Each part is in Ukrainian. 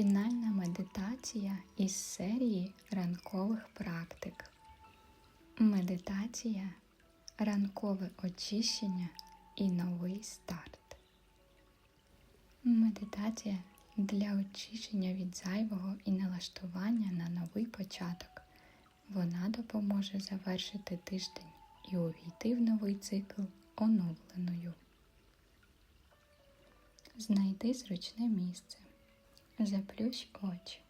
Фінальна медитація із серії ранкових практик. Медитація, ранкове очищення і новий старт. Медитація для очищення від зайвого і налаштування на новий початок. Вона допоможе завершити тиждень і увійти в новий цикл оновленою. Знайди зручне місце. Заплющ очі.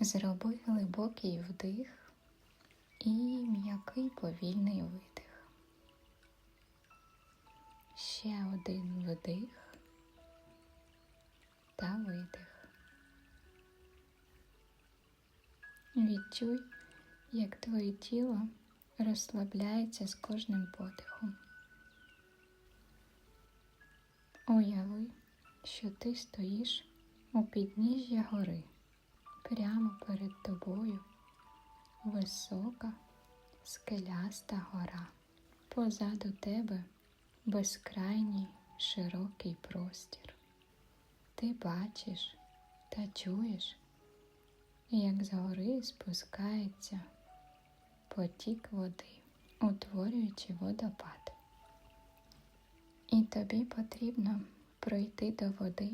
Зроби глибокий вдих і м'який повільний видих. Ще один вдих та видих. Відчуй, як твоє тіло розслабляється з кожним подихом. Уяви, що ти стоїш у підніжжя гори, прямо перед тобою висока скеляста гора. Позаду тебе безкрайній широкий простір. Ти бачиш та чуєш, як з гори спускається потік води, утворюючи водопад. І тобі потрібно пройти до води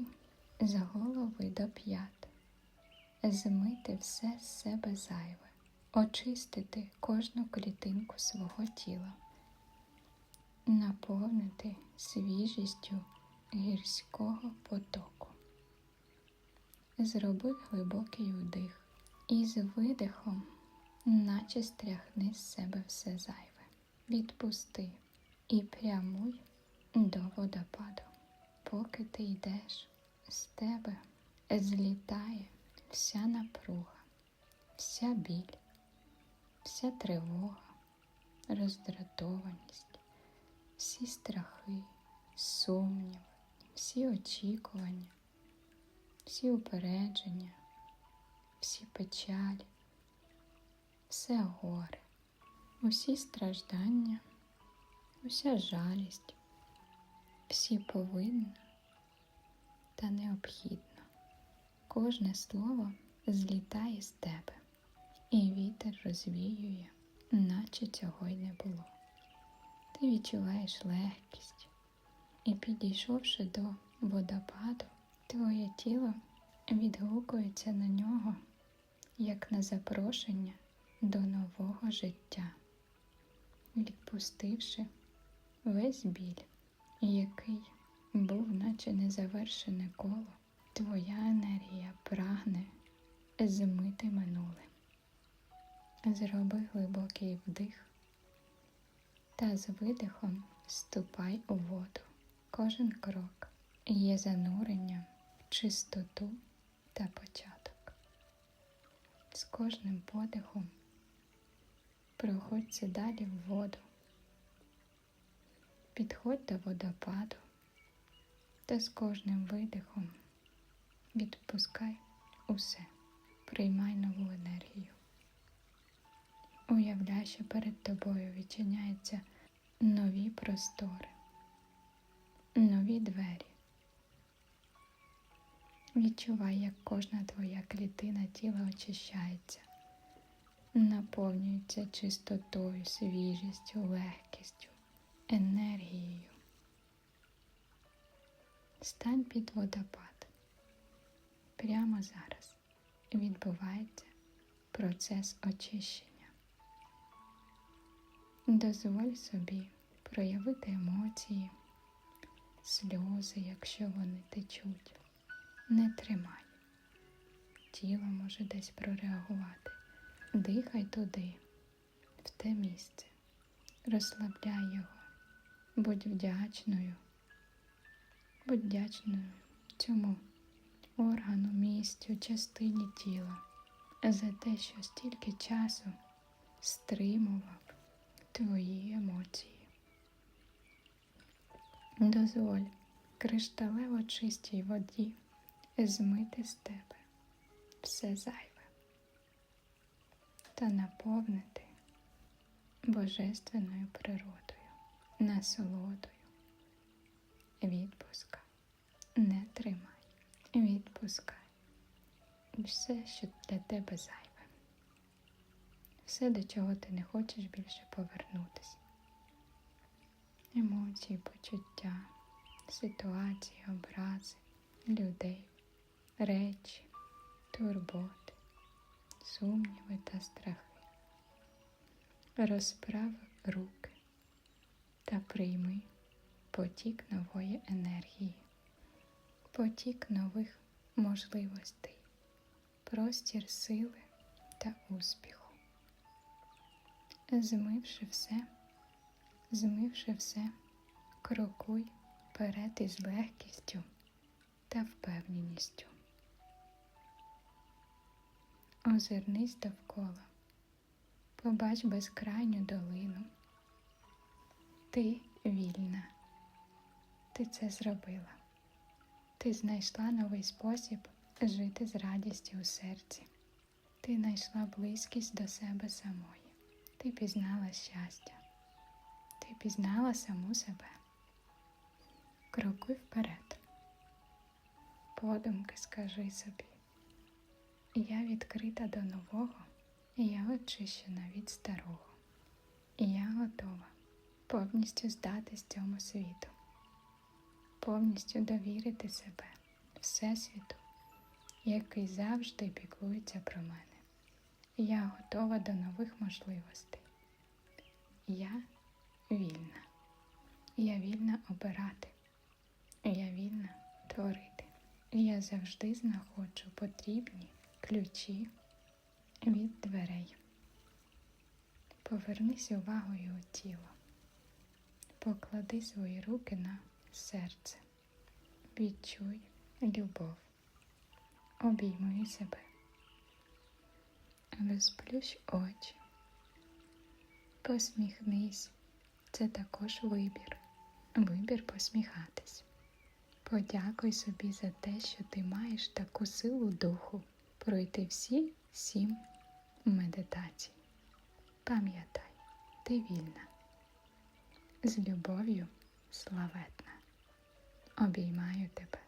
з голови до п'ят, змити все з себе зайве, очистити кожну клітинку свого тіла, наповнити свіжістю гірського потоку. Зроби глибокий вдих. І з видихом, наче стряхни з себе все зайве, відпусти і прямуй до водопаду, поки ти йдеш з тебе злітає вся напруга, вся біль, вся тривога, роздратованість, всі страхи, сумніви, всі очікування, всі упередження, всі печалі, все горе, усі страждання, уся жалість, всі повинна та необхідно. Кожне слово злітає з тебе, і вітер розвіює, наче цього й не було. Ти відчуваєш легкість, і, підійшовши до водопаду, твоє тіло відгукується на нього, як на запрошення до нового життя, відпустивши весь біль, який був наче незавершене коло, твоя енергія прагне змити минуле. Зроби глибокий вдих та з видихом ступай у воду. Кожен крок є зануренням в чистоту та початок. З кожним подихом проходься далі в воду. Підходь до водопаду та з кожним видихом відпускай усе, приймай нову енергію. Уявляй, що перед тобою відчиняються нові простори, нові двері. Відчувай, як кожна твоя клітина тіла очищається, наповнюється чистотою, свіжістю, легкістю, енергією. Стань під водопад. Прямо зараз відбувається процес очищення. Дозволь собі проявити емоції, сльози, якщо вони течуть. Не тримай. Тіло може десь прореагувати. Дихай туди, в те місце. Розслабляй його, будь вдячною. Будь вдячною цьому органу, місцю, частині тіла за те, що стільки часу стримував твої емоції. Дозволь кришталево чистій воді змити з тебе все зайве та наповнити божественною природою, насолодою відпускай, не тримай, відпускай, все, що для тебе зайве. Все, до чого ти не хочеш більше повернутися. Емоції, почуття, ситуації, образи, людей, речі, турботи, сумніви та страхи. Розправ руки та прийми потік нової енергії, потік нових можливостей, простір сили та успіху. Змивши все, змивши все, крокуй вперед із легкістю та впевненістю. Озирнись довкола, побач безкрайню долину. Ти вільна, ти це зробила. Ти знайшла новий спосіб жити з радістю у серці. Ти знайшла близькість до себе самої. Ти пізнала щастя. Ти пізнала саму себе. Крокуй вперед. Подумки скажи собі. Я відкрита до нового, я очищена від старого. І я готова повністю здатись цьому світу, повністю довірити себе Всесвіту, який завжди піклується про мене. Я готова до нових можливостей. Я вільна. Я вільна обирати. Я вільна творити. Я завжди знаходжу потрібні ключі від дверей. Повернись увагою у тіло. Поклади свої руки на серце. Відчуй любов. Обійми себе. Розплющ очі. Посміхнись. Це також вибір. Вибір посміхатись. Подякуй собі за те, що ти маєш таку силу духу пройти всі сім медитацій. Пам'ятай, ти вільна. З любов'ю славетна. Обіймаю тебе.